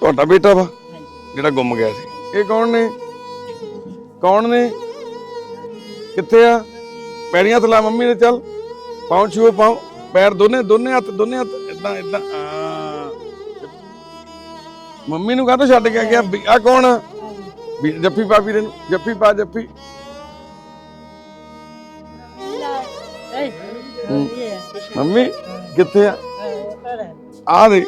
ਤੁਹਾਡਾ ਬੇਟਾ ਵਾ ਹਾਂਜੀ ਜਿਹੜਾ ਗੁੰਮ ਗਿਆ ਸੀ। ਇਹ ਕੌਣ ਨੇ? ਕੌਣ ਨੇ? ਕਿੱਥੇ ਆ? ਪੈਰੀਆਂ ਥਲਾ ਮੰਮੀ ਨੇ ਚੱਲ। ਪਾਉਂ ਛੂਓ ਪਾਉ। ਪੈਰ ਦੋਨੇ ਦੋਨੇ ਹੱਥ ਦੋਨੇ ਹੱਥ। ਇਦਾਂ ਇਦਾਂ ਮੰਮੀ ਨੂੰ ਕਾਹਤੋਂ ਛੱਡ ਕੇ ਗਿਆ? ਆ ਕੌਣ ਆ? ਵੀ ਜੱਫੀ ਪਾ ਵੀਰੇ ਨੂੰ। ਜੱਫੀ ਪਾ ਜੱਫੀ। ਹੂੰ। ਮੰਮੀ ਕਿੱਥੇ ਆ? ਆ। ਦੇ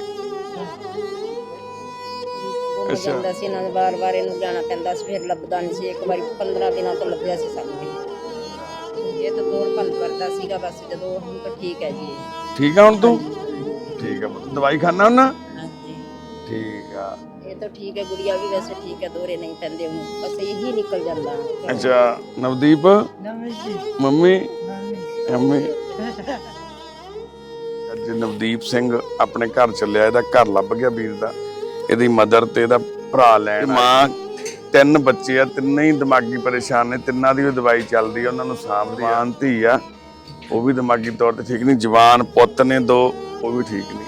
ਅੱਛਾ। ਜਾਂਦਾ ਸੀ ਇਹਨਾਂ ਨੂੰ ਵਾਰ-ਵਾਰ ਇਹਨੂੰ ਜਾਣਾ ਪੈਂਦਾ ਸੀ ਫਿਰ ਲੱਭਦਾ ਨਹੀਂ ਸੀ ਇੱਕ ਵਾਰੀ 15 ਦਿਨਾਂ ਤੋਂ ਲੱਭਿਆ ਸੀ ਸਾਨੂੰ ਇਹ। ਇਹ ਤਾਂ ਦੌੜ ਭੰਨ ਕਰਦਾ ਸੀਗਾ ਬਸ ਜਦੋਂ ਹੁਣ ਤਾਂ ਠੀਕ ਹੈ ਜੀ। ਠੀਕ ਆ ਹੁਣ ਤੂੰ? ਠੀਕ ਆ ਪੁੱਤ। ਦਵਾਈ ਖਾਣਾ ਹਾਂਜੀ। ਠੀਕ ਆ। ਇਹ ਤਾਂ ਠੀਕ ਹੈ ਗੁੜੀਆ ਵੀ ਵੈਸੇ ਠੀਕ ਹੈ ਦੋਰੇ ਨਹੀਂ ਪੈਂਦੇ ਉਹਨੂੰ ਬਸ ਇਹੀ ਨਿਕਲ ਜਾਂਦਾ। ਅੱਛਾ ਨਵਦੀਪ? ਮੰਮੀ? ਮੰਮੀ? ਅੱਜ ਨਵਦੀਪ ਸਿੰਘ ਆਪਣੇ ਘਰ ਚੱਲਿਆ ਇਹਦਾ ਘਰ ਲੱਭ ਗਿਆ ਵੀਰ ਦਾ। ਇਹਦੀ ਮਦਰ ਤੇ ਇਹਦਾ ਭਰਾ ਲੈਣ ਮਾਂ ਤਿੰਨ ਬੱਚੇ ਆ ਤਿੰਨੇ ਹੀ ਦਿਮਾਗੀ ਪਰੇਸ਼ਾਨ ਨੇ ਤਿੰਨਾਂ ਦੀ ਉਹ ਦਵਾਈ ਚੱਲਦੀ ਆ ਉਹਨਾਂ ਨੂੰ ਸਾਂਭਦੀ ਆ। ਧੀ ਆ। ਉਹ ਵੀ ਦਿਮਾਗੀ ਤੌਰ ਤੇ ਠੀਕ ਨਹੀਂ ਜਵਾਨ ਪੁੱਤ ਨੇ ਦੋ ਉਹ ਵੀ ਠੀਕ ਨਹੀਂ।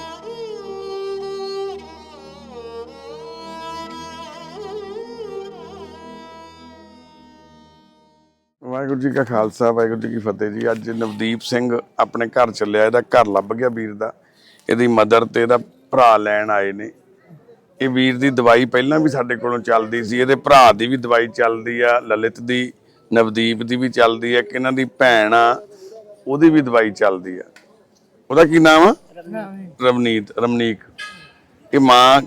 ਵਾਹਿਗੁਰੂ ਜੀ ਕਾ ਖਾਲਸਾ ਵਾਹਿਗੁਰੂ ਜੀ ਕੀ ਫਤਿਹ ਜੀ। ਅੱਜ ਨਵਦੀਪ ਸਿੰਘ ਆਪਣੇ ਘਰ ਚੱਲਿਆ ਇਹਦਾ ਘਰ ਲੱਭ ਗਿਆ ਵੀਰ ਦਾ। ਇਹਦੀ ਮਦਰ ਤੇ ਇਹਦਾ ਭਰਾ ਲੈਣ ਆਏ ਨੇ। ਇਹ ਵੀਰ ਦੀ ਦਵਾਈ ਪਹਿਲਾਂ ਵੀ ਸਾਡੇ ਕੋਲੋਂ ਚੱਲਦੀ ਸੀ ਇਹਦੇ ਭਰਾ ਦੀ ਵੀ ਦਵਾਈ ਚੱਲਦੀ ਆ ਲਲਿਤ ਦੀ ਨਵਦੀਪ ਦੀ ਵੀ ਚੱਲਦੀ ਆ ਕਿ ਇਹਨਾਂ ਦੀ ਭੈਣ ਆ ਉਹਦੀ ਵੀ ਦਵਾਈ ਚੱਲਦੀ ਆ। ਉਹਦਾ ਕੀ ਨਾਮ ਆ? ਰਵਨੀਤ। ਰਮਨੀਕ। ਇਹ ਮਾਂ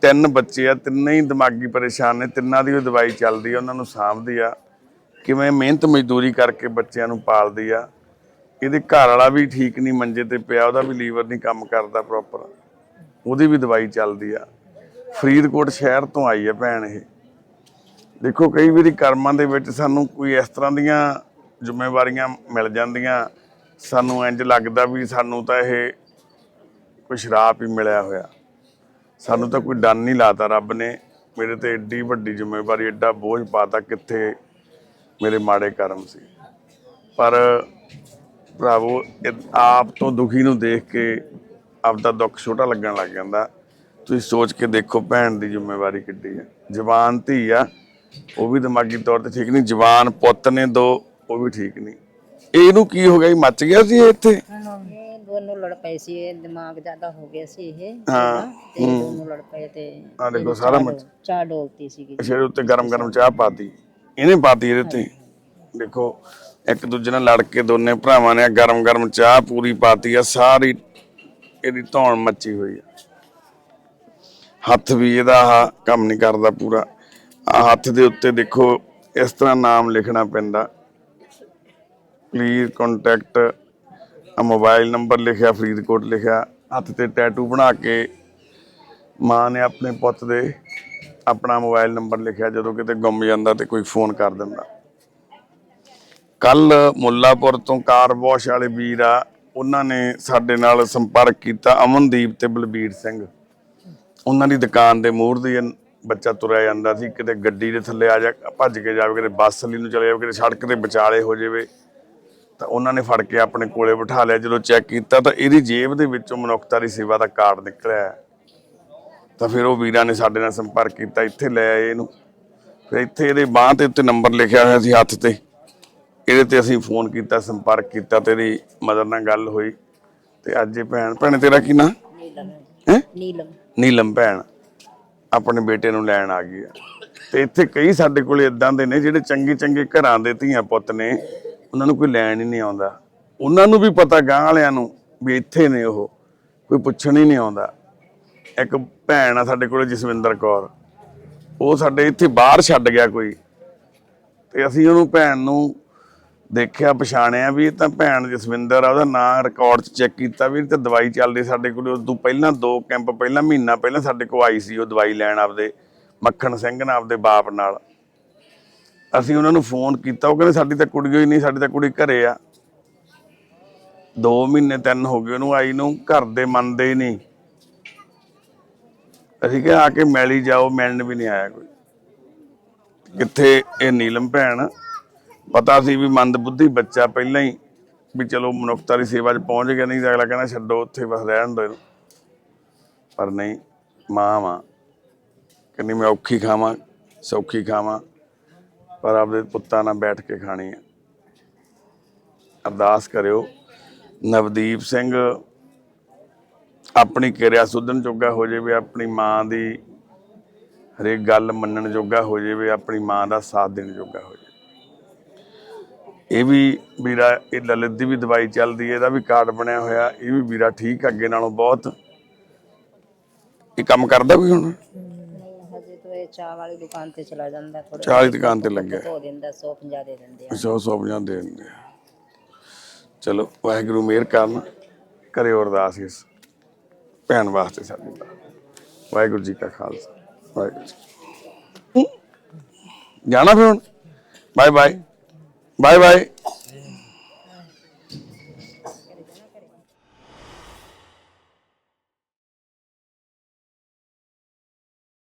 ਤਿੰਨ ਬੱਚੇ ਆ ਤਿੰਨੇ ਹੀ ਦਿਮਾਗੀ ਪਰੇਸ਼ਾਨ ਨੇ ਤਿੰਨਾਂ ਦੀ ਉਹ ਦਵਾਈ ਚੱਲਦੀ ਆ ਉਹਨਾਂ ਨੂੰ ਸਾਂਭਦੀ ਆ। ਕਿਵੇਂ ਮਿਹਨਤ ਮਜ਼ਦੂਰੀ ਕਰਕੇ ਬੱਚਿਆਂ ਨੂੰ ਪਾਲਦੀ ਆ। ਇਹਦੇ ਘਰ ਵਾਲਾ ਵੀ ਠੀਕ ਨਹੀਂ ਮੰਜੇ ਤੇ ਪਿਆ ਉਹਦਾ ਵੀ ਲੀਵਰ ਨਹੀਂ ਕੰਮ ਕਰਦਾ ਪ੍ਰੋਪਰ ਉਹਦੀ ਵੀ ਦਵਾਈ ਚੱਲਦੀ ਆ। ਫਰੀਦਕੋਟ ਸ਼ਹਿਰ ਤੋਂ ਆਈ ਹੈ ਭੈਣ ਇਹ। ਦੇਖੋ, ਕਈ ਵਾਰੀ ਕਰਮਾਂ ਦੇ ਵਿੱਚ ਸਾਨੂੰ ਕੋਈ ਇਸ ਤਰ੍ਹਾਂ ਦੀਆਂ ਜ਼ਿੰਮੇਵਾਰੀਆਂ ਮਿਲ ਜਾਂਦੀਆਂ। ਸਾਨੂੰ ਇੰਜ ਲੱਗਦਾ ਵੀ ਸਾਨੂੰ ਤਾਂ ਇਹ ਕੋਈ ਸ਼ਰਾਪ ਹੀ ਮਿਲਿਆ ਹੋਇਆ। ਸਾਨੂੰ ਤਾਂ ਕੋਈ ਡੰਨ ਨਹੀਂ ਲਾਤਾ ਰੱਬ ਨੇ ਮੇਰੇ ਤੇ ਏਡੀ ਵੱਡੀ ਜ਼ਿੰਮੇਵਾਰੀ ਐਡਾ ਬੋਝ ਪਾਤਾ ਕਿੱਥੇ ਮੇਰੇ ਮਾੜੇ ਕਰਮ ਸੀ। ਪਰ ਭਰਾਵੋ ਆਪ ਤੋਂ ਦੁਖੀ ਨੂੰ ਦੇਖ ਕੇ ਆਪਦਾ ਦੁੱਖ ਛੋਟਾ ਲੱਗਣ ਲੱਗ ਜਾਂਦਾ। ਤੁਸੀਂ ਸੋਚ ਕੇ ਦੇਖੋ ਭੈਣ ਦੀ ਜ਼ਿੰਮੇਵਾਰੀ ਕਿੱਡੀ ਹੈ। ਜਵਾਨ ਧੀ ਆ ਉਹ ਵੀ ਦਿਮਾਗੀ ਤੌਰ ਤੇ ਠੀਕ ਨਹੀਂ। ਜਵਾਨ ਪੁੱਤ ਨੇ ਦੋ ਉਹ ਵੀ ਠੀਕ ਨਹੀਂ। ਇਹ ਇਹਨੂੰ ਕੀ ਹੋ ਗਿਆ ਇਹ ਮੱਚ ਗਿਆ ਸੀ ਇਹ ਇੱਥੇ? ਇਹ ਦੋਨੋਂ ਲੜ ਪਏ ਸੀ। ਇਹ ਦਿਮਾਗ ਜ਼ਿਆਦਾ ਹੋ ਗਿਆ ਸੀ ਇਹ। ਹਾਂ ਤੇ ਦੋਨੋਂ ਲੜ ਪਏ ਤੇ ਆ ਦੇਖੋ ਸਾਰਾ ਮੱਚ ਚਾਹ ਡੋਲਤੀ ਸੀਗੀ। ਅੱਛਾ ਇਹਦੇ ਉੱਤੇ ਗਰਮ ਗਰਮ ਚਾਹ ਪਾਤੀ। ਇਹਨੇ ਪਾਤੀ ਇਹਦੇ ਤੇ ਦੇਖੋ ਇੱਕ ਦੂਜੇ ਨਾਲ ਲੜ ਕੇ ਦੋਨੇ ਭਰਾਵਾਂ ਨੇ ਗਰਮ ਗਰਮ ਚਾਹ ਪੂਰੀ ਪਾਤੀ ਆ। ਸਾਰੀ ਇਹਦੀ ਧੌਣ ਮੱਚੀ ਹੋਈ ਆ। ਹੱਥ ਵੀ ਇਹਦਾ ਆ ਕੰਮ ਨਹੀਂ ਕਰਦਾ ਪੂਰਾ। ਆ ਹੱਥ ਦੇ ਉੱਤੇ ਦੇਖੋ, ਇਸ ਤਰ੍ਹਾਂ ਨਾਮ ਲਿਖਣਾ ਪੈਂਦਾ। ਪਲੀਜ਼ ਕੰਟੈਕਟ ਆ ਮੋਬਾਈਲ ਨੰਬਰ ਲਿਖਿਆ, ਫਰੀਦਕੋਟ ਲਿਖਿਆ, ਹੱਥ ਤੇ ਟੈਟੂ ਬਣਾ ਕੇ ਮਾਂ ਨੇ ਆਪਣੇ ਪੁੱਤ ਦੇ ਆਪਣਾ ਮੋਬਾਈਲ ਨੰਬਰ ਲਿਖਿਆ, ਜਦੋਂ ਕਿਤੇ ਗੁੰਮ ਜਾਂਦਾ ਤੇ ਕੋਈ ਫੋਨ ਕਰ ਦਿੰਦਾ। ਕੱਲ ਮੁੱਲਾਪੁਰ ਤੋਂ ਕਾਰ ਵਾਸ਼ ਵਾਲੇ ਵੀਰ ਆ, ਉਹਨਾਂ ਨੇ ਸਾਡੇ ਨਾਲ ਸੰਪਰਕ ਕੀਤਾ ਅਮਨਦੀਪ ਤੇ ਬਲਬੀਰ ਸਿੰਘ। ਉਹਨਾਂ ਦੀ ਦੁਕਾਨ ਦੇ ਮੂਹਰ ਦੀ ਬੱਚਾ ਤੁਰਿਆ ਜਾਂਦਾ ਸੀ, ਕਿਤੇ ਗੱਡੀ ਦੇ ਥੱਲੇ ਆ ਜਾ, ਭੱਜ ਕੇ ਜਾਵੇ, ਕਿਤੇ ਬੱਸ ਲਈ ਨੂੰ ਚਲੇ ਜਾਵੇ, ਕਿਤੇ ਸੜਕ ਤੇ ਵਿਚਾਲੇ ਹੋ ਜਾਵੇ। ਤਾਂ ਉਹਨਾਂ ਨੇ ਫੜ ਕੇ ਆਪਣੇ ਕੋਲੇ ਬਿਠਾ ਲਿਆ, ਜਦੋਂ ਚੈੱਕ ਕੀਤਾ ਤਾਂ ਇਹਦੀ ਜੇਬ ਦੇ ਵਿੱਚੋਂ ਮਨੁੱਖਤਾ ਦੀ ਸੇਵਾ ਦਾ ਕਾਰਡ ਨਿਕਲਿਆ। ਤਾਂ ਫਿਰ ਉਹ ਵੀਰਾਂ ਨੇ ਸਾਡੇ ਨਾਲ ਸੰਪਰਕ ਕੀਤਾ, ਇੱਥੇ ਲੈ ਆਏ ਇਹਨੂੰ। ਫਿਰ ਇੱਥੇ ਇਹਦੇ ਬਾਹ ਤੇ ਉੱਤੇ ਨੰਬਰ ਲਿਖਿਆ ਹੋਇਆ ਸੀ ਹੱਥ ਤੇ। ਇਹਦੇ ਤੇ ਅਸੀਂ ਫੋਨ ਕੀਤਾ, ਸੰਪਰਕ ਕੀਤਾ ਤੇਰੀ ਮਦਰ ਨਾਲ ਗੱਲ ਹੋਈ। ਤੇ ਅੱਜ ਇਹ ਭੈਣ, ਭੈਣੇ ਤੇਰਾ ਕੀ ਨਾਂ? ਹੈ? ਨੀਲਮ। ਨੀਲਮ ਭੈਣ ਆਪਣੇ ਬੇਟੇ ਨੂੰ ਲੈਣ ਆ ਗਈ ਆ। ਤੇ ਇੱਥੇ ਕਈ ਸਾਡੇ ਕੋਲੇ ਇਦਾਂ ਦੇ ਨੇ ਜਿਹੜੇ ਚੰਗੇ ਚੰਗੇ ਘਰਾਂ ਦੇ ਧੀਆਂ ਪੁੱਤ ਨੇ ਉਹਨਾਂ ਨੂੰ ਕੋਈ ਲੈਣ ਹੀ ਨਹੀਂ ਆਉਂਦਾ। ਉਹਨਾਂ ਨੂੰ ਵੀ ਪਤਾ ਗਾਂ ਵਾਲਿਆਂ ਨੂੰ ਵੀ ਇੱਥੇ ਨੇ ਉਹ ਕੋਈ ਪੁੱਛਣ ਹੀ ਨਹੀਂ ਆਉਂਦਾ। ਇੱਕ ਭੈਣ ਆ ਸਾਡੇ ਕੋਲੇ ਜਸਵਿੰਦਰ ਕੌਰ। ਉਹ ਸਾਡੇ ਇੱਥੇ ਬਾਹਰ ਛੱਡ ਗਿਆ ਕੋਈ। ਤੇ ਅਸੀਂ ਉਹਨੂੰ ਭੈਣ ਨੂੰ ਦੇਖਿਆ, ਪਛਾਣਿਆ ਵੀ ਇਹ ਤਾਂ ਭੈਣ ਜਸਵਿੰਦਰ ਆ, ਉਹਦਾ ਨਾਂ ਰਿਕਾਰਡ 'ਚ ਚੈੱਕ ਕੀਤਾ ਵੀ ਇਹ ਤਾਂ ਦਵਾਈ ਚੱਲਦੀ ਸਾਡੇ ਕੋਲ ਉਸ ਤੋਂ ਪਹਿਲਾਂ ਦੋ ਕੈਂਪ ਪਹਿਲਾਂ ਮਹੀਨਾ ਪਹਿਲਾਂ ਸਾਡੇ ਕੋਲ ਆਈ ਸੀ ਉਹ ਦਵਾਈ ਲੈਣ ਆਪਦੇ, ਮੱਖਣ ਸਿੰਘ ਨਾਲ, ਆਪਦੇ ਬਾਪ ਨਾਲ। ਅਸੀਂ ਉਹਨਾਂ ਨੂੰ ਫੋਨ ਕੀਤਾ, ਉਹ ਕਹਿੰਦੇ ਸਾਡੀ ਤਾਂ ਕੁੜੀ ਹੋਈ ਨਹੀਂ, ਸਾਡੀ ਤਾਂ ਕੁੜੀ ਘਰੇ ਆ। 2 ਮਹੀਨੇ ਤਿੰਨ ਹੋ ਗਏ ਉਹਨੂੰ ਆਈ ਨੂੰ, ਘਰ ਦੇ ਮੰਨਦੇ ਹੀ ਨਹੀਂ। ਅਸੀਂ ਕਿਹਾ, ਆ ਕੇ ਮੈਲੀ ਜਾਓ, ਮਿਲਣ ਵੀ ਨਹੀਂ ਆਇਆ ਕੋਈ। ਕਿੱਥੇ, ਇਹ ਨੀਲਮ ਭੈਣ ਪਤਾ ਸੀ ਵੀ ਮੰਦ ਬੁੱਧੀ ਬੱਚਾ ਪਹਿਲਾਂ ਹੀ ਵੀ ਚਲੋ ਮਨੁੱਖਤਾ ਦੀ ਸੇਵਾ 'ਚ ਪਹੁੰਚ ਗਿਆ ਨਹੀਂ ਤਾਂ ਅਗਲਾ ਕਹਿੰਦਾ ਛੱਡੋ, ਉੱਥੇ ਬਸ ਰਹਿਣ ਦਿਓ ਪਰ ਨਹੀਂ, ਮਾਂ ਮਾਂ ਕਹਿੰਦੀ ਮੈਂ ਔਖੀ ਖਾਵਾਂ, ਸੌਖੀ ਖਾਵਾਂ, ਪਰ ਆਪਦੇ ਪੁੱਤਾਂ ਨਾਲ ਬੈਠ ਕੇ ਖਾਣੀ ਹੈ ਅਰਦਾਸ ਕਰਿਓ, ਨਵਦੀਪ ਸਿੰਘ ਆਪਣੀ ਕਿਰਿਆ ਸੁਧਨ ਜੋਗਾ ਹੋ ਜਾਵੇ, ਆਪਣੀ ਮਾਂ ਦੀ ਹਰੇਕ ਗੱਲ ਮੰਨਣ ਜੋਗਾ ਹੋ ਜਾਵੇ, ਆਪਣੀ ਮਾਂ ਦਾ ਸਾਥ ਦੇਣ ਜੋਗਾ ਹੋ ਜਾਵੇ। ਇਹ ਵੀ ਵੀਰਾ ਇਹ ਲਲਿਤ ਦੀ ਵੀ ਦਵਾਈ ਚੱਲਦੀ ਹੈ ਇਹਦਾ ਵੀ ਕਾਰਡ ਬਣਿਆ ਹੋਇਆ ਇਹ ਵੀ ਵੀਰਾ ਠੀਕ ਅੱਗੇ ਨਾਲੋਂ ਬਹੁਤ। ਇਹ ਕੰਮ ਕਰਦਾ ਕੋਈ ਹੁਣ? ਨਹੀਂ ਹਜੇ ਤੋਂ ਇਹ ਚਾਹ ਵਾਲੀ ਦੁਕਾਨ ਤੇ ਚਲਾ ਜਾਂਦਾ ਥੋੜਾ ਚਾਹ ਦੀ ਦੁਕਾਨ ਤੇ ਲੱਗਿਆ ਧੋ ਦਿੰਦਾ 150 ਦੇ ਦਿੰਦੇ ਆ। ਸੌ ਸੌ ਪੰਜਾਹ ਦੇ ਦਿੰਦੇ ਆ। ਚਲੋ ਵਾਹਿਗੁਰੂ ਮਿਹਰ ਕਰਨ। ਕਰਿਓ ਅਰਦਾਸ ਇਸ ਭੈਣ ਵਾਸਤੇ ਸਾਡੀ। ਦਾ ਵਾਹਿਗੁਰੂ ਜੀ ਕਾ ਖਾਲਸਾ। ਵਾਹਿਗੁਰੂ ਜਾਣਾ ਫਿਰ ਹੁਣ? Bye bye bye bye